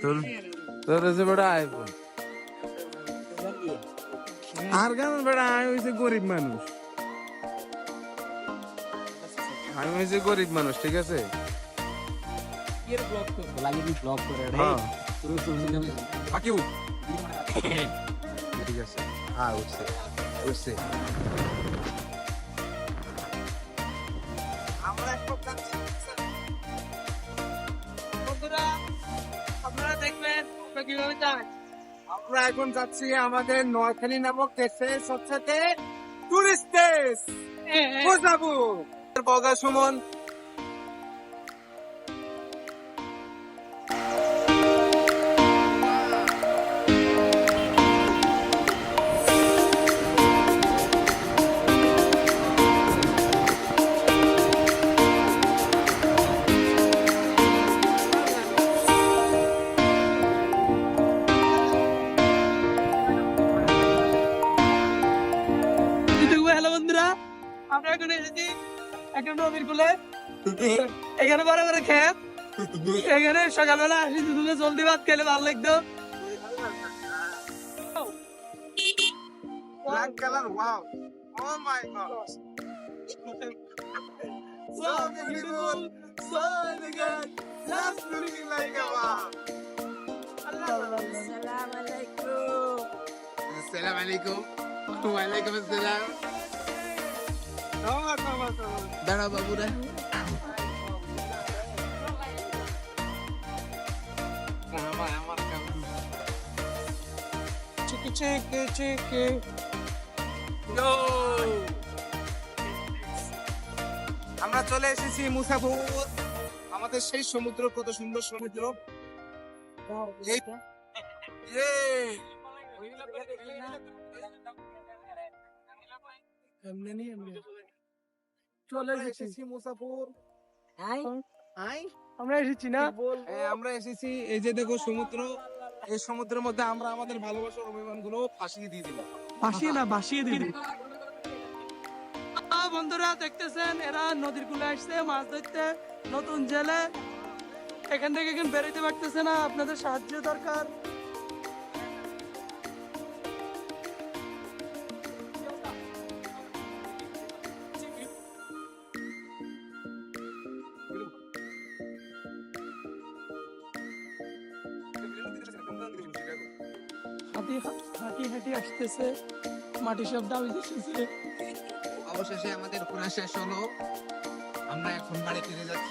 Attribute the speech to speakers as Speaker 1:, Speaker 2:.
Speaker 1: তোর তোর এসে বেড়া আইফোন আর কেন বেড়া আমি হয়েছে গরিব মানুষ আমি হয়েছে গরিব মানুষ ঠিক আছে হ্যাঁ ঠিক আছে হ্যাঁ উঠছে। উঠছে।
Speaker 2: আপনারা দেখবেন কীভাবে যাই?
Speaker 1: আমরা এখন যাচ্ছি আমাদের নোয়াখালী নামক দেশে সবসাথে টুরিস্ট বগা সুমন
Speaker 2: এখানে বড় বড় সকালবেলা আসি তুলে জলদি ভাত খেলে ভালো লাগতো।
Speaker 1: Assalamu alaikum. Wa alaikum. দাঁড়া বাবুরা Yo! আমরা চলে এসেছি মুসাফুর আমাদের সেই সমুদ্র কত সুন্দর সমুদ্র এই চলে এসেছি। মুসাফুর। আই?
Speaker 2: আমরা এসেছি না?
Speaker 1: আমরা এসেছি এই যে দেখো সমুদ্র এই সমুদ্রের মধ্যে আমরা আমাদের ভালোবাসার অভিমানগুলো ফাঁসিয়ে দিয়ে দিলাম।
Speaker 2: ভাসিয়ে না ভাসিয়ে বন্ধুরা দেখতেছেন এরা নদীর কুলে আসছে মাছ ধরতে নতুন জেলে। এখান থেকে এখন বেরোতে পারতেছে না আপনাদের সাহায্য দরকার। হাঁটি হাঁটি হাঁটি আসতেছে, মাটি সব দাবি এসেছে
Speaker 1: অবশেষে আমাদের ঘোরা শেষ হলো। আমরা এখন বাড়ি ফিরে যাচ্ছি।